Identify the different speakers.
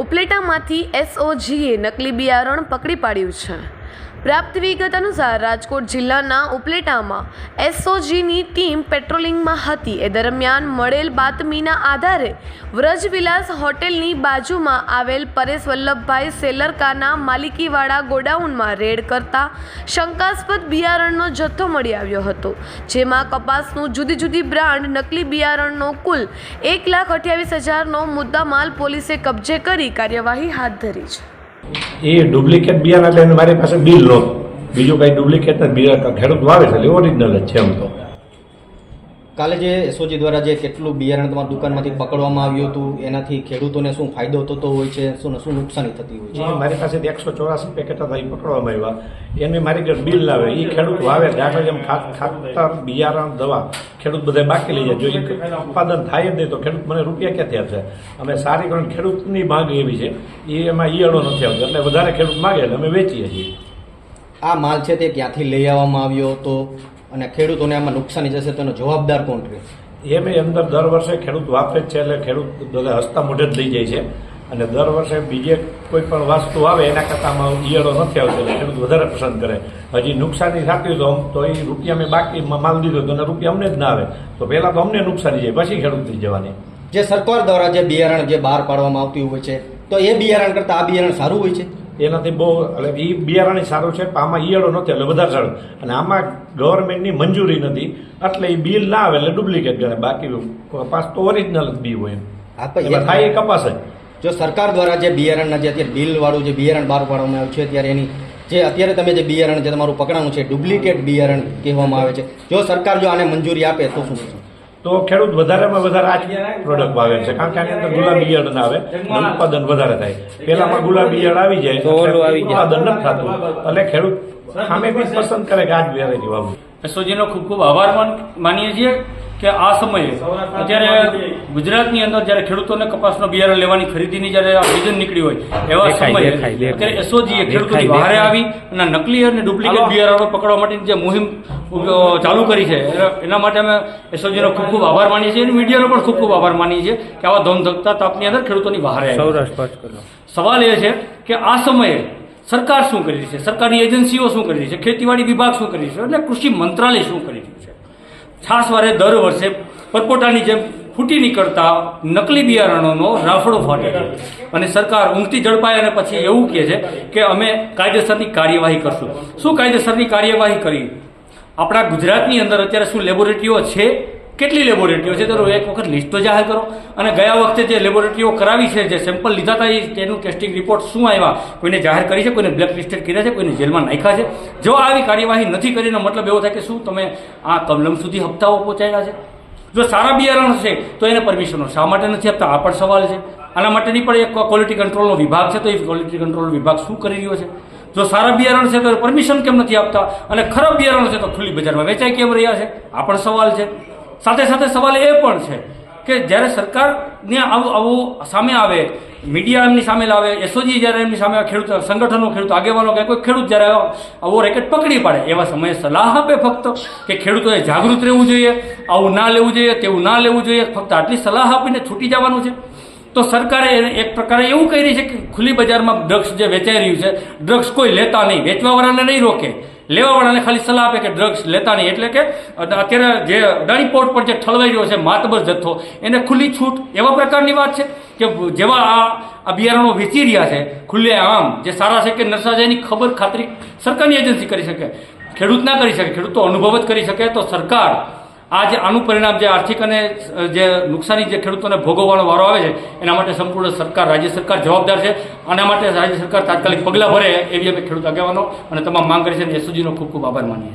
Speaker 1: ઉપલેટામાંથી એસઓજીએ નકલી બિયારણ પકડી પાડ્યું છે. પ્રાપ્ત વિગત અનુસાર રાજકોટ જિલ્લાના ઉપલેટામાં એસઓજીની ટીમ પેટ્રોલિંગમાં હતી. એ દરમિયાન મળેલ બાતમીના આધારે વ્રજવિલાસ હોટેલની બાજુમાં આવેલ પરેશ વલ્લભભાઈ સેલરકાના માલિકીવાળા ગોડાઉનમાં રેડ કરતા શંકાસ્પદ બિયારણનો જથ્થો મળી આવ્યો હતો, જેમાં કપાસનું જુદી જુદી બ્રાન્ડ નકલી બિયારણનો કુલ એક લાખ અઠ્યાવીસ હજારનો મુદ્દામાલ પોલીસે કબજે કરી કાર્યવાહી હાથ ધરી છે.
Speaker 2: એ ડુપ્લિકેટ બિયારણ એટલે મારી પાસે બિલ નહોતું. બીજું કાંઈ ડુપ્લિકેટ બિયારણ ખેડૂત વાવે છે એટલે ઓરિજિનલ જ છે એમ તો.
Speaker 3: કાલે જે એસઓજી દ્વારા જે કેટલું બિયારણ તમારી દુકાનમાંથી પકડવામાં આવ્યું હતું એનાથી ખેડૂતોને શું ફાયદો થતો હોય છે શું શું નુકસાની થતી હોય છે?
Speaker 2: મારી પાસે એકસો ચોરાસી પેકેટ હતા એ પકડવામાં આવ્યા. એને મારી ઘરે બિલ લાવે એ ખેડૂત વાવે દાખલા જેમ ખાત ખાતર બિયારણ દવા ખેડૂત બધા બાકી લઈ જાય. જો એ ઉત્પાદન થાય જ નહીં તો ખેડૂત મને રૂપિયા ક્યાંથી આપશે અમે સારી કરીને ખેડૂતની માંગ એવી છે. એ એમાં ઈયળો નથી આવતો એટલે વધારે ખેડૂત માગે એટલે અમે વેચીએ છીએ.
Speaker 3: આ માલ છે તે ક્યાંથી લઈ આવવામાં આવ્યો હતો? અને ખેડૂતોને આમાં નુકસાની જશે તો એનો જવાબદાર કોણ રહે?
Speaker 2: એ મેં અંદર દર વર્ષે ખેડૂત વાપરે જ છે એટલે ખેડૂત બધા હસતા મોઢે જ લઈ જાય છે. અને દર વર્ષે બીજે કોઈ પણ વસ્તુ આવે એના કરતામાં ઈયળો નથી આવતો એટલે ખેડૂત વધારે પસંદ કરે. હજી નુકસાની થતી તો તો એ રૂપિયા મેં બાકી માલ દીધો તો એના રૂપિયા અમને જ ના આવે. તો પહેલાં તો અમને નુકસાની જાય પછી ખેડૂત થઈ જવાની.
Speaker 3: જે સરકાર દ્વારા જે બિયારણ જે બહાર પાડવામાં આવતી હોય છે તો એ બિયારણ કરતાં આ બિયારણ સારું હોય છે?
Speaker 2: એનાથી બહુ એટલે એ બિયારણ સારું છે પણ આમાં ઈયળો નથી એટલે વધારે સારું. અને આમાં ગવર્મેન્ટની મંજૂરી નથી એટલે એ બિલ ના આવે એટલે ડુપ્લિકેટ ગણે બાકી કપાસ તો ઓરિજિનલ જ બી હોય એમ. થાય એ કપાસ જ.
Speaker 3: જો સરકાર દ્વારા જે બિયારણના જે અત્યારે બિલવાળું જે બિયારણ બહાર પાડવામાં આવ્યું છે ત્યારે એની જે અત્યારે તમે જે બિયારણ જે તમારું પકડાણું છે ડુપ્લિકેટ બિયારણ કહેવામાં આવે છે. જો સરકાર જો આને મંજૂરી આપે તો શું
Speaker 2: તો ખેડૂત વધારેમાં વધારે આ જ પ્રોડક્ટ વાવે છે. કારણ કે આની અંદર ગુલાબી ઈયળ ના આવે. ઉત્પાદન વધારે થાય. પેલામાં ગુલાબી ઈયળ આવી જાય તો ઉત્પાદન નથી થતું. એટલે ખેડૂત સામે બી પસંદ કરે કે આ જ વેરાયટી વાવું
Speaker 4: સોજીનો ખૂબ ખૂબ આભાર માન- માનીએ છીએ. કે આ સમયે અત્યારે ગુજરાતની અંદર જ્યારે ખેડૂતોને કપાસનો બિયારણ લેવાની ખરીદીની જ્યારે આ સિઝન નીકળી હોય એવા સમયે અત્યારે એસઓજીએ ખેડૂતોની બહાર આવી અને નકલી અને ડુપ્લિકેટ બિયારણો પકડવા માટેની જે મુહિમ ચાલુ કરી છે. એના- માટે અમે એસઓજીનો ખૂબ ખૂબ આભાર માનીએ છીએ અને મીડિયાનો પણ ખૂબ ખૂબ આભાર માનીએ છીએ કે આવા ધમધકતા તાપની અંદર ખેડૂતોની બહાર આવી. સવાલ એ છે કે આ સમયે સરકાર શું કરી રહી છે? સરકારની એજન્સીઓ શું કરી રહી છે? ખેતીવાડી વિભાગ શું કરી રહ્યું છે? અને કૃષિ મંત્રાલય શું કરી રહ્યું છે? છાસવારે દર વર્ષે પરપોટાની જેમ ફૂટી નીકળતા નકલી બિયારણોનો રાફડો ફાટે અને સરકાર ઊંઘથી ઝડપાય અને પછી એવું કહે છે કે અમે કાયદેસરની કાર્યવાહી કરશું. શું કાયદેસરની કાર્યવાહી કરી? આપણા ગુજરાતની અંદર અત્યારે શું લેબોરેટરીઓ છે? કેટલી લેબોરેટરીઓ છે? તો એક વખત લિસ્ટ તો જાહેર કરો. અને ગયા વખતે જે લેબોરેટરીઓ કરાવી છે, જે સેમ્પલ લીધા હતા, એ તેનું ટેસ્ટિંગ રિપોર્ટ શું આવ્યા? કોઈને જાહેર કરી છે? કોઈને બ્લેક લિસ્ટેડ કર્યા છે? કોઈને જેલમાં નાખ્યા છે? જો આવી કાર્યવાહી નથી કરીને મતલબ એવો થાય કે શું તમે આ કમલમ સુધી હપ્તાઓ પહોંચાડ્યા છે? જો સારા બિયારણ છે તો એને પરમિશનો શા માટે નથી આપતા? આ પણ સવાલ છે. આના માટેની પણ એક ક્વોલિટી કંટ્રોલનો વિભાગ છે, તો એ ક્વોલિટી કંટ્રોલ વિભાગ શું કરી રહ્યો છે? જો સારા બિયારણ છે, તો પરમિશન કેમ નથી આપતા? અને ખરાબ બિયારણ છે તો ખુલ્લી બજારમાં વેચાઈ કેમ રહ્યા છે? આ પણ સવાલ છે. સાથે સાથે સવાલ એ પણ છે કે જ્યારે સરકારને આવું આવું સામે આવે, મીડિયા એમની સામે લાવે એસઓજી જ્યારે એમની સામે ખેડૂત સંગઠનો ખેડૂત, આગેવાનો કે કોઈ ખેડૂત જ્યારે આવો રેકેટ પકડી પાડે, એવા સમયે સલાહ આપે ફક્ત કે ખેડૂતોએ જાગૃત રહેવું જોઈએ, આવું ના લેવું જોઈએ, તેવું ના લેવું જોઈએ, ફક્ત આટલી સલાહ આપીને છૂટી જવાનું છે. તો સરકારે એક પ્રકારે એવું કહી રહી છે કે ખુલ્લી બજારમાં ડ્રગ્સ જે વેચાઈ રહ્યું છે, ડ્રગ્સ કોઈ લેતા નહીં, વેચવાવાળાને નહીં રોકે. લેવાવાળાને ખાલી સલાહ આપે કે ડ્રગ્સ લેતા નહીં. એટલે કે અત્યારે જે અદાણી પોર્ટ પર જે ઠલવાઈ રહ્યો છે, માતબર જથ્થો, એને ખુલ્લી છૂટ એવા પ્રકારની વાત છે કે જેવા આ અભિયારણો વેચી રહ્યા છે, ખુલ્લે આમ, જે સારા છે કે નરસા એની ખબર ખાતરી સરકારની એજન્સી કરી શકે. ખેડૂત ના કરી શકે, ખેડૂત તો અનુભવ જ કરી શકે. તો સરકાર આ જે આનું પરિણામ જે આર્થિક અને જે નુકસાની જે ખેડૂતોને ભોગવવાનો વારો આવે છે, એના માટે સંપૂર્ણ સરકાર, રાજ્ય સરકાર જવાબદાર છે. આના માટે રાજ્ય સરકાર તાત્કાલિક પગલાં ભરે એવી અમે ખેડૂત આગેવાનો અને તમામ માંગ કરી છે એસઓજીનો ખૂબ ખૂબ આભાર માનીએ